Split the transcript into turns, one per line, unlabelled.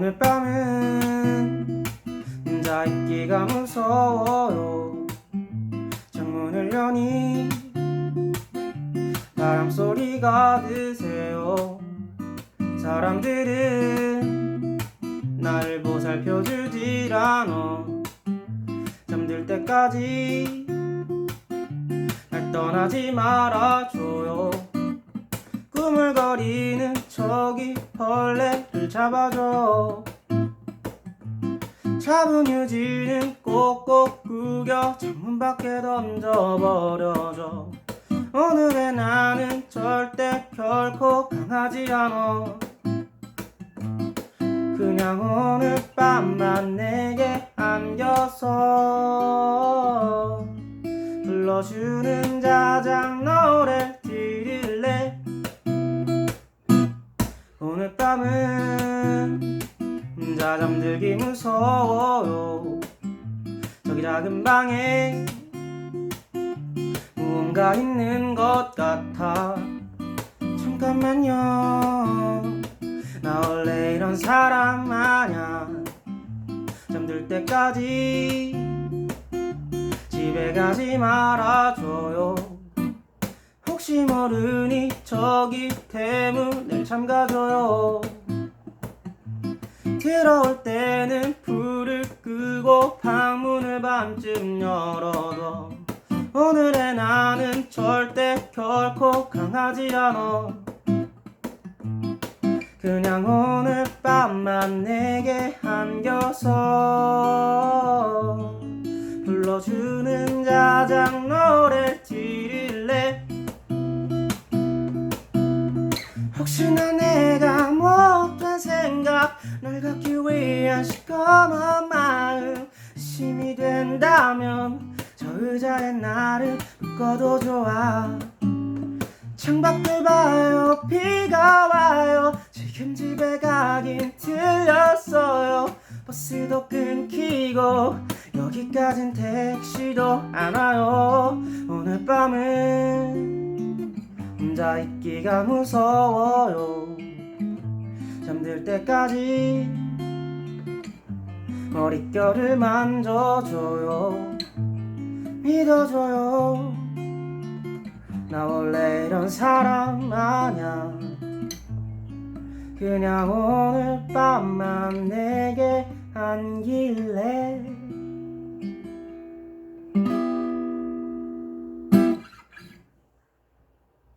오늘 밤은 혼자 있기가 무서워요. 창문을 여니 바람 소리가 드세요. 사람들은 날 보살펴주질 않아 잠들 때까지 날 떠나지 말아줘요. 꾸물거리는 저기 벌레 를 잡아줘. 잡은 휴지는 꼭꼭 구겨 창문 밖에 던져버려줘. 오늘의 나는 절대 결코 강하지 않아. 그냥 오늘 밤만 내게 안겨서 불러주는 자장 노 오늘 밤은 혼자 잠들기 무서워요. 저기 작은 방에 무언가 있는 것 같아. 잠깐만요. 나 원래 이런 사람 아냐 잠들 때까지 집에 가지 말아줘요. 혹시 모르니 저기 대문을 잠가줘요. 들어올 때는 불을 끄고 방문을 반쯤 열어둬 오늘의 나는 절대 결코 강하지 않아. 그냥 오늘 밤만 내게 안겨서 혹시나 내가 못한 생각. 널 갖기 위한 시꺼먼 마음. 심이 된다면 저 의자에 나를 묶어도 좋아. 창밖을 봐요. 비가 와요. 지금 집에 가긴 틀렸어요. 버스도 끊기고 여기까진 택시도 안 와요. 오늘 밤은 혼자 있기가 무서워요. 잠들 때까지 머릿결을 만져줘요. 믿어줘요. 나 원래 이런 사람 아냐 그냥 오늘 밤만 내게 안길래